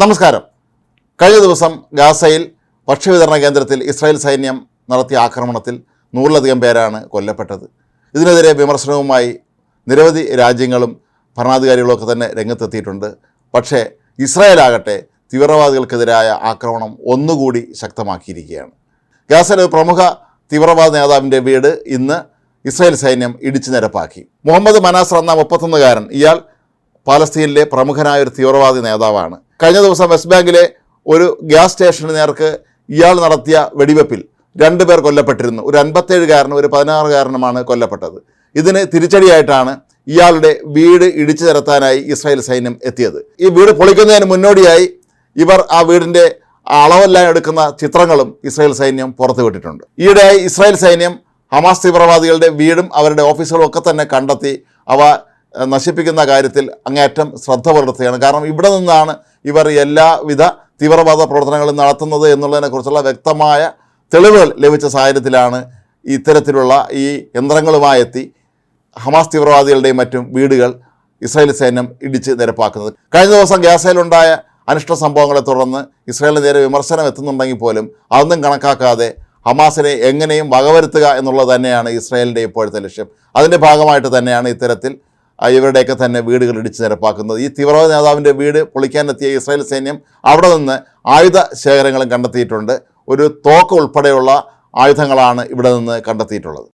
നമസ്കാരം. കഴിഞ്ഞ ദിവസം ഗാസയിൽ ഭക്ഷ്യവിതരണ കേന്ദ്രത്തിൽ ഇസ്രായേൽ സൈന്യം നടത്തിയ ആക്രമണത്തിൽ നൂറിലധികം പേരാണ് കൊല്ലപ്പെട്ടത്. ഇതിനെതിരെ വിമർശനവുമായി നിരവധി രാജ്യങ്ങളും ഭരണാധികാരികളൊക്കെ തന്നെ രംഗത്തെത്തിയിട്ടുണ്ട്. പക്ഷേ ഇസ്രായേൽ ആകട്ടെ തീവ്രവാദികൾക്കെതിരായ ആക്രമണം ഒന്നുകൂടി ശക്തമാക്കിയിരിക്കുകയാണ്. ഗാസയിലെ പ്രമുഖ തീവ്രവാദ നേതാവിന്റെ വീട് ഇന്ന് ഇസ്രായേൽ സൈന്യം ഇടിച്ചു നിരപ്പാക്കി. മുഹമ്മദ് മനാസർ എന്ന മുപ്പത്തൊന്നുകാരൻ ഇയാൾ പാലസ്തീനിലെ പ്രമുഖനായ ഒരു തീവ്രവാദി നേതാവാണ്. കഴിഞ്ഞ ദിവസം വെസ്റ്റ് ബാങ്കിലെ ഒരു ഗ്യാസ് സ്റ്റേഷന് നേർക്ക് ഇയാൾ നടത്തിയ വെടിവെപ്പിൽ രണ്ട് പേർ കൊല്ലപ്പെട്ടിരുന്നു. ഒരു അൻപത്തേഴുകാരനും ഒരു പതിനാറുകാരനുമാണ് കൊല്ലപ്പെട്ടത്. ഇതിന് തിരിച്ചടിയായിട്ടാണ് ഇയാളുടെ വീട് ഇടിച്ചു നിരത്താനായി ഇസ്രായേൽ സൈന്യം എത്തിയത്. ഈ വീട് പൊളിക്കുന്നതിന് മുന്നോടിയായി ഇവർ ആ വീടിന്റെ അളവെല്ലാം എടുക്കുന്ന ചിത്രങ്ങളും ഇസ്രായേൽ സൈന്യം പുറത്തുവിട്ടിട്ടുണ്ട് ഈയിടെയായി ഇസ്രായേൽ സൈന്യം ഹമാസ് തീവ്രവാദികളുടെ വീടും അവരുടെ ഓഫീസുകളും ഒക്കെ തന്നെ കണ്ടെത്തി അവ നശിപ്പിക്കുന്ന കാര്യത്തിൽ അങ്ങേയറ്റം ശ്രദ്ധ പുലർത്തുകയാണ്. കാരണം ഇവിടെ നിന്നാണ് ഇവർ എല്ലാവിധ തീവ്രവാദ പ്രവർത്തനങ്ങളും നടത്തുന്നത് എന്നുള്ളതിനെക്കുറിച്ചുള്ള വ്യക്തമായ തെളിവുകൾ ലഭിച്ച സാഹചര്യത്തിലാണ് ഇത്തരത്തിലുള്ള ഈ യന്ത്രങ്ങളുമായി എത്തി ഹമാസ് തീവ്രവാദികളുടെയും മറ്റും വീടുകൾ ഇസ്രായേൽ സൈന്യം ഇടിച്ച് നിരപ്പാക്കുന്നത്. കഴിഞ്ഞ ദിവസം ഗാസയിലുണ്ടായ അനിഷ്ട സംഭവങ്ങളെ തുടർന്ന് ഇസ്രായേലിന് നേരെ വിമർശനം എത്തുന്നുണ്ടെങ്കിൽ പോലും അതൊന്നും കണക്കാക്കാതെ ഹമാസിനെ എങ്ങനെയും വകവരുത്തുക എന്നുള്ളത് തന്നെയാണ് ഇസ്രായേലിന്റെ ഇപ്പോഴത്തെ ലക്ഷ്യം. അതിന്റെ ഭാഗമായിട്ട് തന്നെയാണ് ഇത്തരത്തിൽ ഇവരുടെയൊക്കെ തന്നെ വീടുകൾ ഇടിച്ച് നിരപ്പാക്കുന്നത്. ഈ തീവ്രവാദ നേതാവിന്റെ വീട് പൊളിക്കാനെത്തിയ ഇസ്രായേൽ സൈന്യം അവിടെ നിന്ന് ആയുധ ശേഖരങ്ങളും കണ്ടെത്തിയിട്ടുണ്ട്. ഒരു തോക്ക് ഉൾപ്പെടെയുള്ള ആയുധങ്ങളാണ് ഇവിടെ നിന്ന് കണ്ടെത്തിയിട്ടുള്ളത്.